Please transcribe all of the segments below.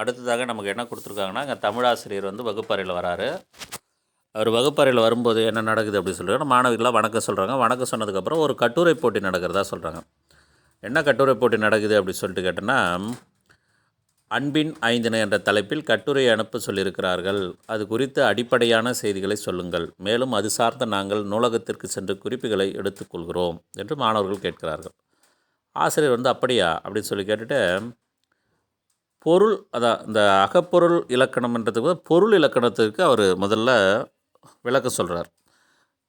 அடுத்ததாக நமக்கு என்ன கொடுத்துருக்காங்கன்னா அங்கே தமிழாசிரியர் வந்து வகுப்பறையில் வராரு. அவர் வகுப்பறையில் வரும்போது என்ன நடக்குது அப்படி சொல்கிறாங்க மாணவிகளாக வணக்கம் சொல்கிறாங்க வணக்கம் சொன்னதுக்கப்புறம் ஒரு கட்டுரை போட்டி நடக்கிறதா சொல்கிறாங்க என்ன கட்டுரை போட்டி நடக்குது அப்படி சொல்லிட்டு கேட்டோன்னா அன்பின் ஐந்தினை என்ற தலைப்பில் கட்டுரை அனுப்ப சொல்லியிருக்கிறார்கள். அது குறித்த அடிப்படையான செய்திகளை சொல்லுங்கள். மேலும் அது சார்ந்த நாங்கள் நூலகத்திற்கு சென்று குறிப்புகளை எடுத்துக்கொள்கிறோம் என்று மாணவர்கள் கேட்கிறார்கள். ஆசிரியர் வந்து அப்படியா? அப்படின்னு சொல்லி கேட்டுட்டு பொருள் அதான் இந்த அகப்பொருள் இலக்கணம்ன்றதுக்கு பொருள் இலக்கணத்துக்கு அவர் முதல்ல விளக்கம் சொல்கிறார்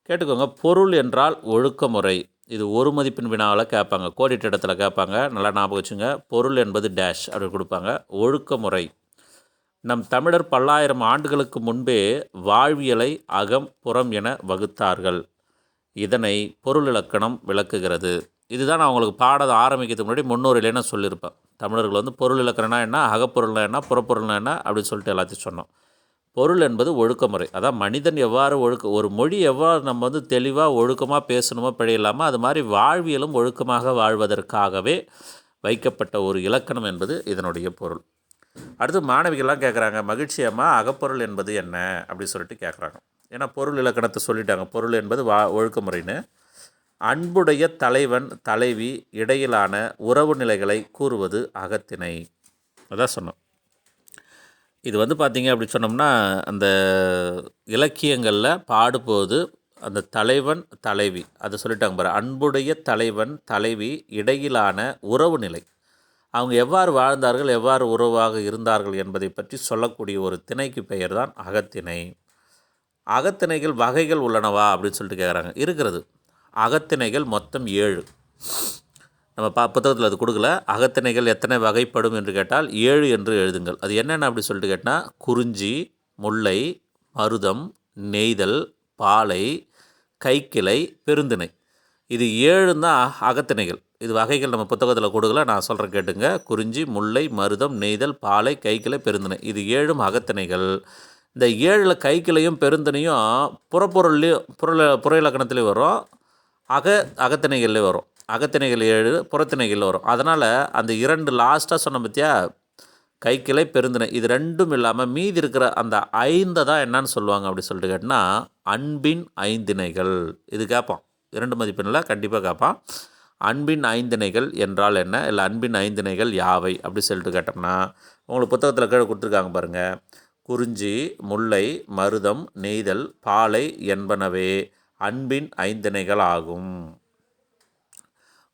கேட்டுக்கோங்க பொருள் என்றால் ஒழுக்கமுறை. இது ஒரு மதிப்பின் வினாவில் கேட்பாங்க கோடிட்ட இடத்துல கேட்பாங்க நல்லா ஞாபகம் வச்சுங்க. பொருள் என்பது டேஷ் அப்படி கொடுப்பாங்க ஒழுக்கமுறை. நம் தமிழர் பல்லாயிரம் ஆண்டுகளுக்கு முன்பே வாழ்வியலை அகம் புறம் என வகுத்தார்கள். இதனை பொருள் இலக்கணம் விளக்குகிறது. இதுதான் நான் உங்களுக்கு பாடம் ஆரம்பிக்கிறதுக்கு முன்னாடி முன்னோரில் சொல்லியிருப்பேன். தமிழர்கள் வந்து பொருள் இலக்கணம்னா என்ன அகப்பொருள்னா என்ன புறப்பொருள்னா என்ன அப்படின்னு சொல்லிட்டு எல்லாத்தையும் சொன்னோம். பொருள் என்பது ஒழுக்கமுறை. அதான் மனிதன் எவ்வாறு ஒழுக்க ஒரு மொழி எவ்வாறு நம்ம வந்து தெளிவாக ஒழுக்கமாக பேசணுமோ பிழையில்லாமல் அது மாதிரி வாழ்வியலும் ஒழுக்கமாக வாழ்வதற்காகவே வைக்கப்பட்ட ஒரு இலக்கணம் என்பது இதனுடைய பொருள். அடுத்து மாணவிகள்லாம் கேட்குறாங்க மகிழ்ச்சியம்மா அகப்பொருள் என்பது என்ன? அப்படி சொல்லிட்டு கேட்குறாங்க ஏன்னா பொருள் இலக்கணத்தை சொல்லிட்டாங்க. பொருள் என்பது வா ஒழுக்கமுறைன்னு. அன்புடைய தலைவன் தலைவி இடையிலான உறவு நிலைகளை கூறுவது அகத்திணை. அதான் சொன்னோம். இது வந்து பார்த்தீங்க அப்படி சொன்னோம்னா அந்த இலக்கியங்களில் பாடும்போது அந்த தலைவன் தலைவி அதை சொல்லிட்டாங்க பாரு அன்புடைய தலைவன் தலைவி இடையிலான உறவு நிலை. அவங்க எவ்வாறு வாழ்ந்தார்கள் எவ்வாறு உறவாக இருந்தார்கள் என்பதை பற்றி சொல்லக்கூடிய ஒரு திணைக்கு பெயர் தான் அகத்திணை. அகத்திணைகள் வகைகள் உள்ளனவா அப்படின்னு சொல்லிட்டு கேட்குறாங்க இருக்கிறது. அகத்திணைகள் மொத்தம் ஏழு. நம்ம பா புத்தகத்தில் அது கொடுக்கல. அகத்திணைகள் எத்தனை வகைப்படும் என்று கேட்டால் ஏழு என்று எழுதுங்கள். அது என்னென்ன அப்படி சொல்லிட்டு கேட்டால் குறிஞ்சி முல்லை மருதம் நெய்தல் பாலை கைக்கிளை பெருந்திணை. இது ஏழு தான் அகத்திணைகள். இது வகைகள் நம்ம புத்தகத்தில் கொடுக்கல. நான் சொல்கிறேன் கேட்டுங்க. குறிஞ்சி முல்லை மருதம் நெய்தல் பாலை கைக்கிளை பெருந்திணை. இது ஏழும் அகத்திணைகள். இந்த ஏழில் கைக்கிளையும் பெருந்திணையும் புறப்பொருள்லேயும் புற புற இலக்கணத்துலேயும் வரும். அக அகத்திணைகள்லேயும் வரும். அகத்திணைகள் ஏழு புறத்திணைகள் வரும். அதனால் அந்த இரண்டு லாஸ்ட்டாக சொன்ன பற்றியா கைக்கிளை பெருந்திணை. இது ரெண்டும் இல்லாமல் மீதி இருக்கிற அந்த ஐந்தை தான் என்னன்னு சொல்லுவாங்க அப்படி சொல்லிட்டு கேட்டால் அன்பின் ஐந்திணைகள். இது கேட்பான். இரண்டு மதிப்பெண்ணில் கண்டிப்பாக கேட்பான். அன்பின் ஐந்திணைகள் என்றால் என்ன? இல்லை அன்பின் ஐந்திணைகள் யாவை? அப்படி சொல்லிட்டு கேட்டோம்னா உங்களுக்கு புத்தகத்தில் கீழே கொடுத்துருக்காங்க பாருங்கள் குறிஞ்சி முல்லை மருதம் நெய்தல் பாலை என்பனவே. அன்பின் ஐந்திணைகள் ஆகும்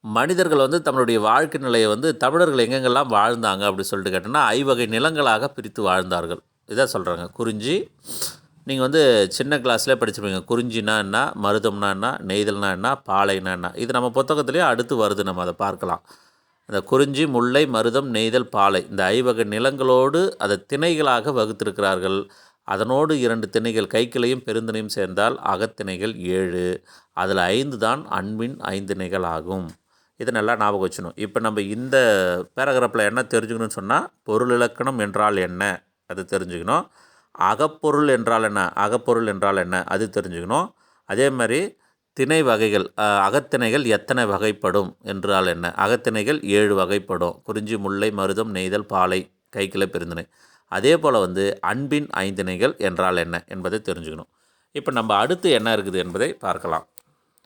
மனிதர்கள் வந்து தம்முடைய வாழ்க்கை நிலையை வந்து தமிழர்கள் எங்கெங்கெல்லாம் வாழ்ந்தாங்க அப்படி சொல்லிட்டு கேட்டோன்னா ஐவகை நிலங்களாக பிரித்து வாழ்ந்தார்கள். இதான் சொல்கிறாங்க குறிஞ்சி நீங்கள் வந்து சின்ன கிளாஸ்லேயே படிச்சிருப்பீங்க. குறிஞ்சினா என்ன மருதம்னா என்ன நெய்தல்னா என்ன பாலைனா என்ன? இது நம்ம புத்தகத்துலேயே அடுத்து வருது. நம்ம அதை பார்க்கலாம். இந்த குறிஞ்சி முல்லை மருதம் நெய்தல் பாலை இந்த ஐவகை நிலங்களோடு அதை திணைகளாக வகுத்திருக்கிறார்கள். அதனோடு இரண்டு திணைகள் கைக்கிளையும் பெருந்திணையும் சேர்ந்தால் அகத்திணைகள் ஏழு. அதில் ஐந்து தான் அன்பின் ஐந்திணைகள் ஆகும். இதை நல்லா ஞாபகம் வச்சுணும் இப்போ நம்ம இந்த பேராகிராஃபில் என்ன தெரிஞ்சுக்கணும்னு சொன்னால் பொருள் இலக்கணம் என்றால் என்ன? அது தெரிஞ்சுக்கணும். அகப்பொருள் என்றால் என்ன? அகப்பொருள் என்றால் என்ன? அது தெரிஞ்சுக்கணும். அதே மாதிரி திணை வகைகள் அகத்திணைகள் எத்தனை வகைப்படும் என்றால் என்ன? அகத்திணைகள் ஏழு வகைப்படும். குறிஞ்சி முல்லை மருதம் நெய்தல் பாலை கைக்கிளை பெருந்திணை. அதே போல் வந்து அன்பின் ஐந்திணைகள் என்றால் என்ன என்பதை தெரிஞ்சுக்கணும். இப்போ நம்ம அடுத்து என்ன இருக்குது என்பதை பார்க்கலாம்.